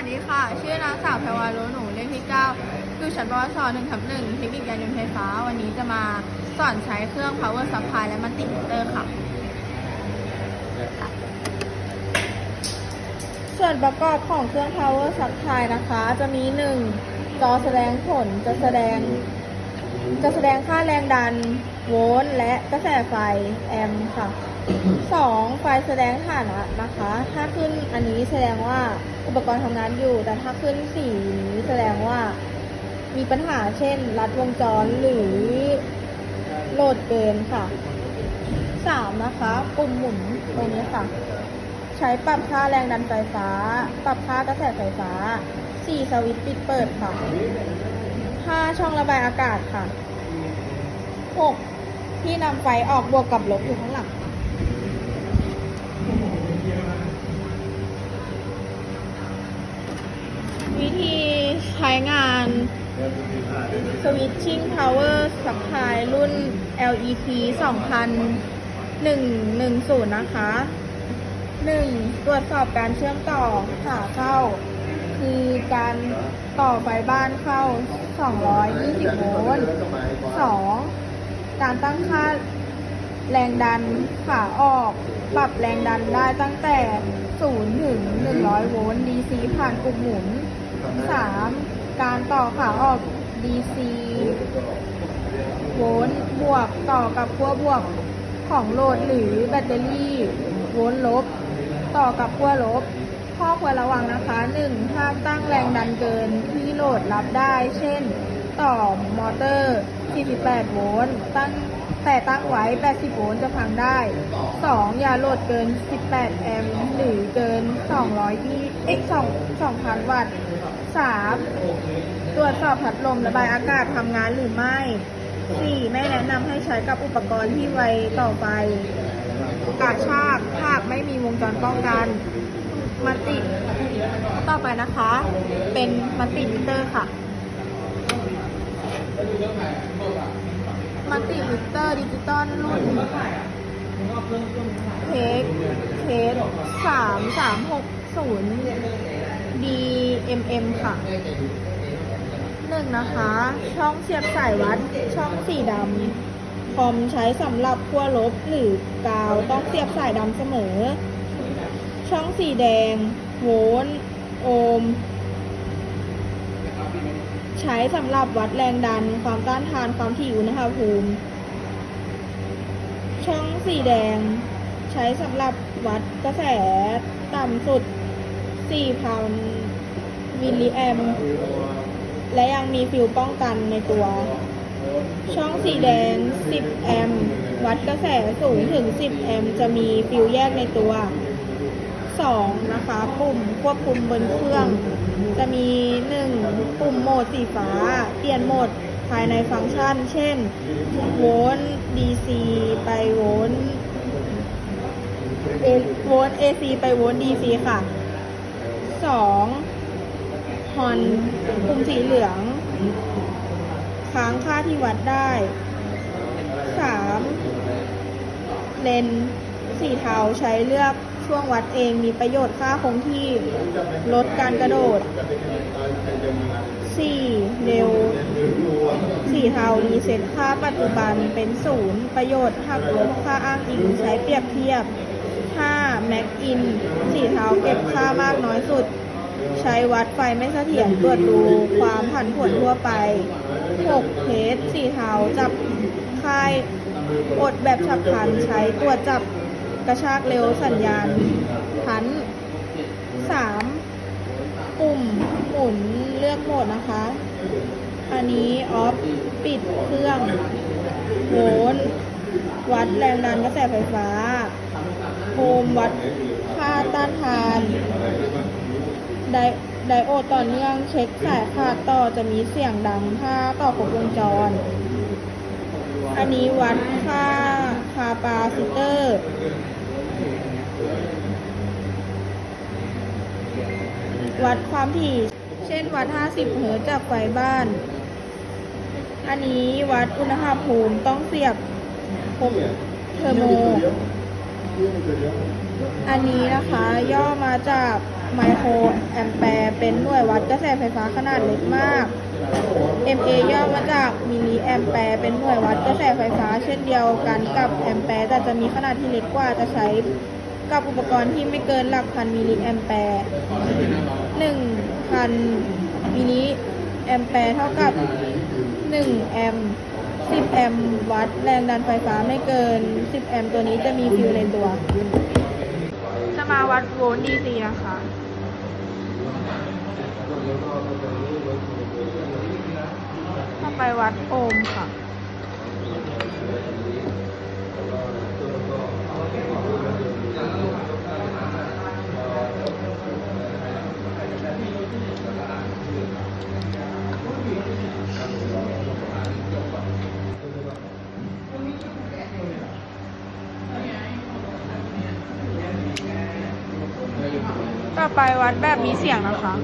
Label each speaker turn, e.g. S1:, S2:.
S1: วัสดีค่ะ ชื่อนางสาวแพรวารุหนูเลขที่9อยู่ชั้นปวส1ทับ1เทคนิคยานยนต์ไฟฟ้า วันนี้จะมาสอนใช้เครื่อง power supply และมัลติมิเตอร์ค่ะ ส่วนประกอบของเครื่อง power supply นะคะ จะมี 1 จอแสดงผลจะแสดง จะแสดงค่าแรงดันโวลต์และกระแสไฟแอมป์ค่ะ 2. ไฟแสดงฐานะนะคะ ถ้าขึ้นอันนี้แสดงว่าอุปกรณ์ทำงานอยู่ แต่ถ้าขึ้นสีนี้แสดงว่ามีปัญหาเช่น รัดวงจรหรือโหลดเกินค่ะ 3. นะคะปุ่มหมุนตรงนี้ค่ะ ใช้ปรับค่าแรงดันไฟฟ้า ปรับค่ากระแสไฟฟ้า 4. สวิตช์ปิดเปิดค่ะ 5. ช่องระบายอากาศค่ะ 6. ที่นำไฟออกบวกกับลบอยู่ข้างหลังวิธีใช้งาน Switching Power Supply รุ่น LET 2010 นะคะ 1. ตรวจสอบการเชื่อมต่อขาเข้า คือการต่อไฟบ้านเข้า 220 โวลต์ 2. การตั้งค่าแรงดันขาออก ปรับแรงดันได้ตั้งแต่ 0 ถึง 100 โวลต์ DC ผ่านปุ่มหมุน 3. การต่อขาออก DC โวลต์บวกต่อกับขั้วบวกของโหลดหรือแบตเตอรี่ โวลต์ลบ ต่อกับขั้วลบ ข้อควรระวังนะคะ 1. ห้ามตั้งแรงดันเกินที่โหลดรับได้ เช่น ต่อมอเตอร์ 48 โวลต์ตั้งแต่ตั้งไว้ 80 โวลต์จะพังได้ 2. อย่าโหลดเกิน 18 แอมป์หรือเกิน 200ที่เอ็ก2 2,000 วัตต์ 3. ตรวจสอบพัดลมระบายอากาศทำงานหรือไม่ 4. ไม่แนะนำให้ใช้กับอุปกรณ์ที่ไวต่อไปกาชากหากไม่มีวงจรป้องกัน มัลติต่อไปนะคะ เป็นมัลติมิเตอร์ค่ะมัลติมิเตอร์ดิจิตอลรุ่นเทคเทสสามสามหกศูนย์ DMM ค่ะหนึ่งนะคะ ช่องเสียบสายวัด ช่องสีดำคอมใช้สำหรับขั้วลบหรือกาวต้องเสียบสายดำเสมอ ช่องสีแดง โวลต์โอห์มใช้สำหรับวัดแรงดัน ความต้านทานความถี่อุณหภูมิ ช่องสีแดง ใช้สำหรับวัดกระแสต่ำสุด 4,000 มิลลิแอมและยังมีฟิวป้องกันในตัว ช่องสีแดง 10 แอมวัดกระแสสูงถึง 10 แอมจะมีฟิวแยกในตัว 2 นะคะ ปุ่มควบคุมบนเครื่อง จะมี 1 ปุ่มโหมดสีฟ้า เปลี่ยนโหมดภายในฟังก์ชัน เช่น โวลต์ DC ไปโวลต์เอโวลต์ AC ไปโวลต์ DC ค่ะ 2. ฮอนปุ่มสีเหลือง ค้างค่าที่วัดได้ 3. เลนส์สีเทาใช้เลือก ช่วงวัดเองมีประโยชน์ค่าคงที่ลดการกระโดด 4. เร็วสีเทารีเซ็ตค่าปัจจุบันเป็นศูนย์ประโยชน์หักลบค่าอ้างอิงใช้เปรียบเทียบ 5. แม็กอินสีเทาเก็บค่ามากน้อยสุด ใช้วัดไฟไม่เสถียรตรวจดูความผันผวนทั่วไป 6. เทสสีเทาจับค่ายอดแบบฉับพลันใช้ตรวจจับ กระชากเร็วสัญญาณพัน 3. ปุ่มหมุนเลือกโหมดนะคะ อันนี้ออฟปิดเครื่องโวลต์วัดแรงดันกระแสไฟฟ้าโฮมวัดค่าต้านทานไดไดโอดต่อเนื่องเช็คสายขาดต่อจะมีเสียงดังถ้าต่อครบวงจร อันนี้วัดค่าคาปาซิเตอร์ วัดความถี่ เช่นวัด 50 เฮิรตซ์จากไฟบ้าน อันนี้วัดอุณหภูมิต้องเสียบพบเทอร์โม อันนี้นะคะย่อมาจากไมโครแอมแปร์เป็นหน่วยวัดกระแสไฟฟ้าขนาดเล็กมาก MA ย่อมาจากมิลลิแอมแปร์เป็นหน่วยวัดกระแสไฟฟ้า เช่นเดียวกันกับแอมแปร์แต่จะมีขนาดที่เล็กกว่าจะใช้กับอุปกรณ์ที่ไม่เกินหลักพันมิลลิแอมแปร์หนึ่งพันมิลลิแอมแปร์เท่ากับหนึ่งแอม ป์สิบแอมป์วัดแรงดันไฟฟ้าไม่เกินสิบแอมป์ตัวนี้จะมีฟิวในตัว จะมาวัดโวลต์ DC นะคะ ต่อไปวัดโอห์มค่ะ ไปวัดแบบมีเสียงนะคะ